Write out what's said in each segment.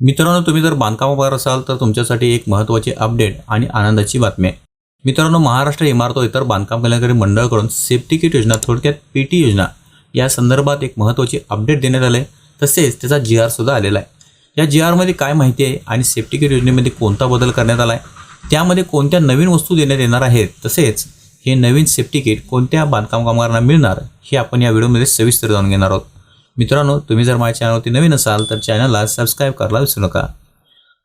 मित्रांनो तुम्ही जर बांधकामावर असाल तर तुमच्यासाठी एक महत्त्वाची अपडेट आणि आनंदाची बातमी आहे. मित्रांनो महाराष्ट्र इमारत इतर बांधकाम कल्याणकारी मंडळाकडून सेफ्टी किट योजना थोडक्यात पी टी योजना या संदर्भात एक महत्त्वाची अपडेट देण्यात आले तसेच त्याचा जी आरसुद्धा आलेला आहे. या जी आरमध्ये काय माहिती आहे आणि सेफ्टी किट योजनेमध्ये कोणता बदल करण्यात आला आहे त्यामध्ये कोणत्या नवीन वस्तू देण्यात येणार आहेत? तसेच हे नवीन सेफ्टी किट कोणत्या बांधकाम कामगारांना मिळणार? हे आपण या व्हिडिओमध्ये सविस्तर जाणून घेणार आहोत. मित्रांनो तुम्ही जर माझ्या चॅनलवरती नवीन असाल तर चॅनलला सबस्क्राईब करायला विसरू नका.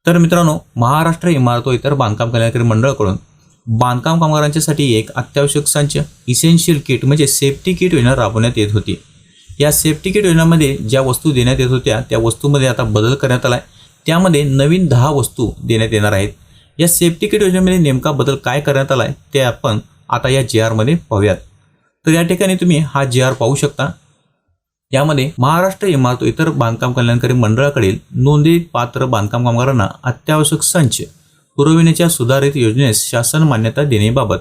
तर मित्रांनो महाराष्ट्र इमारत व इतर बांधकाम कल्याणकारी मंडळाकडून बांधकाम कामगारांच्यासाठी एक अत्यावश्यक संच इसेन्शियल किट म्हणजे सेफ्टी किट योजना राबवण्यात येत होती. या सेफ्टी किट योजनामध्ये ज्या वस्तू देण्यात येत होत्या त्या वस्तूमध्ये आता बदल करण्यात आला आहे त्यामध्ये नवीन दहा वस्तू देण्यात येणार आहेत. या सेफ्टी किट योजनेमध्ये नेमका बदल काय करण्यात आला आहे ते आपण आता या जी आरमध्ये पाहूयात. तर या ठिकाणी तुम्ही हा जी आर पाहू शकता. यामध्ये महाराष्ट्र इमारत इतर बांधकाम कल्याणकारी मंडळाकडील नोंदणीत पात्र बांधकाम कामगारांना अत्यावश्यक संच पुरविण्याच्या सुधारित योजनेस शासन मान्यता देण्याबाबत.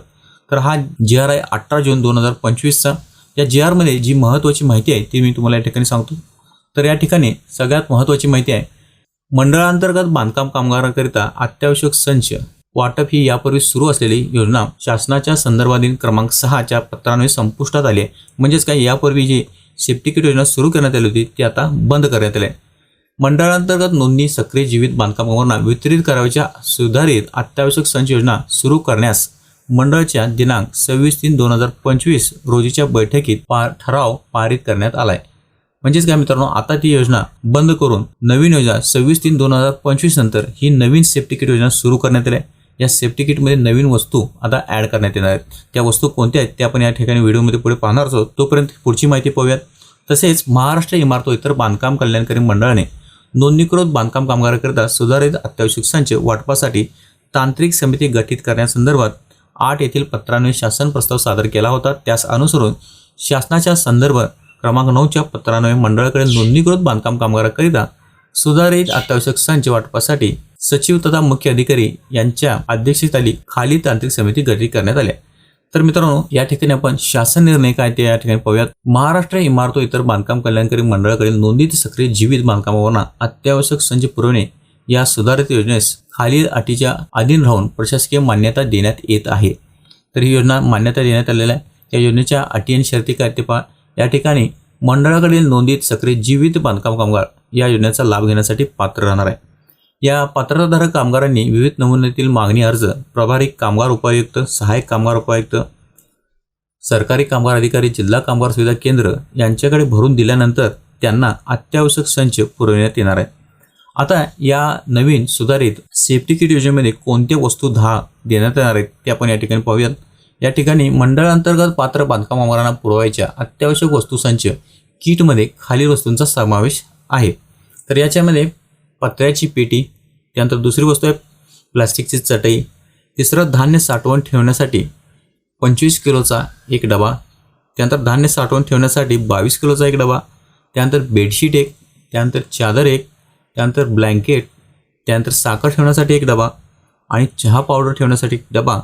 तर हा जी आर आहे अठरा जून दोन हजार पंचवीसचा या जी आरमध्ये जी महत्त्वाची माहिती आहे ती मी तुम्हाला या ठिकाणी सांगतो. तर या ठिकाणी सगळ्यात महत्त्वाची माहिती आहे मंडळांतर्गत बांधकाम कामगारांकरिता अत्यावश्यक संच वाटप ही यापूर्वी सुरू असलेली योजना शासनाच्या संदर्भातील क्रमांक सहाच्या पत्रान्वये संपुष्टात आली आहे. म्हणजेच काय यापूर्वी जी सेफ्टी किट योजना सुरू करण्यात आली होती ती आता बंद करण्यात आली आहे. मंडळांतर्गत नोंदणी सक्रिय जीवित बांधकामांना वितरित करावयाच्या सुधारित अत्यावश्यक संच योजना सुरू करण्यास मंडळाच्या दिनांक सव्वीस तीन दोन हजार पंचवीस रोजीच्या बैठकीत पा ठराव पारित करण्यात आलाय. म्हणजेच काय मित्रांनो आता ती योजना बंद करून नवीन योजना सव्वीस तीन दोन हजार पंचवीस नंतर ही नवीन सेफ्टी किट योजना सुरू करण्यात आली आहे. या सेफ्टी किटमध्ये नवीन वस्तू आता ॲड करण्यात येणार आहेत. त्या वस्तू कोणत्या आहेत त्या आपण या ठिकाणी व्हिडिओमध्ये पुढे पाहणार आहोत. तोपर्यंत पुढची माहिती पाहूयात. तसेच महाराष्ट्र इमारत इतर बांधकाम कल्याणकारी मंडळाने नोंदणीकृत बांधकाम कामगारांकरिता सुधारित अत्यावश्यक संच वाटपासाठी तांत्रिक समिती गठीत करण्यासंदर्भात आठ येथील पत्रान्वये शासन प्रस्ताव सादर केला होता. त्यास अनुसरून शासनाच्या संदर्भ क्रमांक नऊच्या पत्रान्वये मंडळाकडे नोंदणीकृत बांधकाम कामगारांकरिता सुधारित अत्यावश्यक संच वाटपासाठी सचिव तथा मुख्य अधिकारी यांच्या अध्यक्षतेखाली खाली तांत्रिक समिती गठीत करण्यात आल्या. तर मित्रांनो या ठिकाणी आपण शासन निर्णय काय ते या ठिकाणी पाहूयात. महाराष्ट्र इमारत इतर बांधकाम कल्याणकारी मंडळाकडील नोंदणीत सक्रिय जीवित बांधकामांना अत्यावश्यक संच पुरवणे या सुधारित योजनेस खालील अटीच्या अधीन राहून प्रशासकीय मान्यता देण्यात येत आहे. तर ही योजना मान्यता देण्यात आलेल्या आहे. या योजनेच्या अटी आणि शर्ती काय ते पहा. या ठिकाणी मंडळाकडील नोंदीत सक्रिय जीवित बांधकाम कामगार या योजनेचा लाभ घेण्यासाठी पात्र राहणार आहे. या पात्रताधारक कामगारांनी विविध नमुन्यातील मागणी अर्ज प्रभारी कामगार उपायुक्त सहाय्यक कामगार उपायुक्त सरकारी कामगार अधिकारी जिल्हा कामगार सुविधा केंद्र यांच्याकडे भरून दिल्यानंतर त्यांना अत्यावश्यक संच पुरविण्यात येणार आहे आता या नवीन सुधारित सेफ्टी किट योजनेमध्ये कोणत्या वस्तू दहा देण्यात येणार आहेत ते आपण या ठिकाणी पाहूयात. या ठिकाणी मंडळांतर्गत पात्र बांधकाम कामगारांना पुरवायच्या अत्यावश्यक वस्तू संच किटमध्ये खालील वस्तूंचा समावेश आहे. तर याच्यामध्ये पत्र्याची पेटी त्यानंतर दुसरी वस्तू आहे प्लास्टिकची चटई तिसरं धान्य साठवण ठेवण्यासाठी पंचवीस किलोचा एक डबा त्यानंतर धान्य साठवण ठेवण्यासाठी बावीस किलोचा एक डबा त्यानंतर बेडशीट एक त्यानंतर चादर एक त्यानंतर ब्लँकेट त्यानंतर साखर ठेवण्यासाठी एक डबा आणि चहा पावडर ठेवण्यासाठी एक डबा.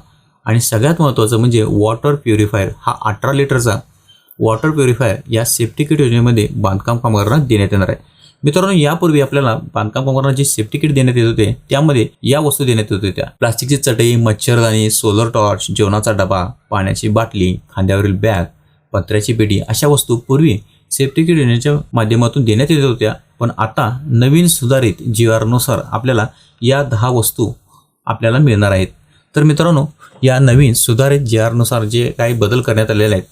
आणि सगळ्यात महत्त्वाचं म्हणजे वॉटर प्युरिफायर हा अठरा लिटरचा वॉटर प्युरिफायर या सेफ्टी किट योजनेमध्ये बांधकाम कामगारांना देण्यात येणार आहे. मित्रांनो यापूर्वी आपल्याला बांधकाम कामगारांना जे सेफ्टी किट देण्यात येत होते त्यामध्ये या वस्तू देण्यात येत होत्या. प्लास्टिकची चटई मच्छरदाणी सोलर टॉर्च जेवणाचा डबा पाण्याची बाटली खांद्यावरील बॅग पत्र्याची पेटी अशा वस्तू पूर्वी सेफ्टी किट योजनेच्या माध्यमातून देण्यात येत होत्या. पण आता नवीन सुधारित जी आरनुसार आपल्याला या दहा वस्तू आपल्याला मिळणार आहेत. तर मित्रांनो या नवीन सुधारित जी आरनुसार जे काही बदल करण्यात आलेले आहेत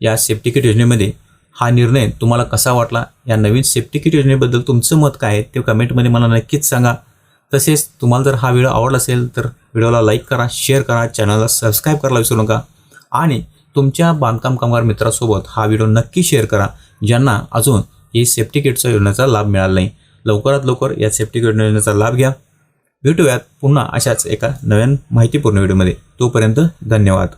या सेफ्टी किट योजनेमध्ये हा निर्णय तुम्हाला कसा वाटला? या नवीन सेफ्टी किट योजनेबद्दल तुमचं मत काय आहे? ते कमेंटमध्ये मला नक्कीच सांगा. तसेच तुम्हाला जर हा व्हिडिओ आवडला असेल तर व्हिडिओला लाईक करा शेअर करा चॅनलला सबस्क्राईब करायला विसरू नका. आणि तुमच्या बांधकाम कामगार मित्रासोबत हा व्हिडिओ नक्की शेअर करा ज्यांना अजून ही सेफ्टी किटचा योजनेचा लाभ मिळाला नाही. लवकरात लवकर या सेफ्टी किट योजनेचा लाभ घ्या. भेटूयात पुन्हा अशाच एका नव्यान माहितीपूर्ण व्हिडिओमध्ये तोपर्यंत धन्यवाद.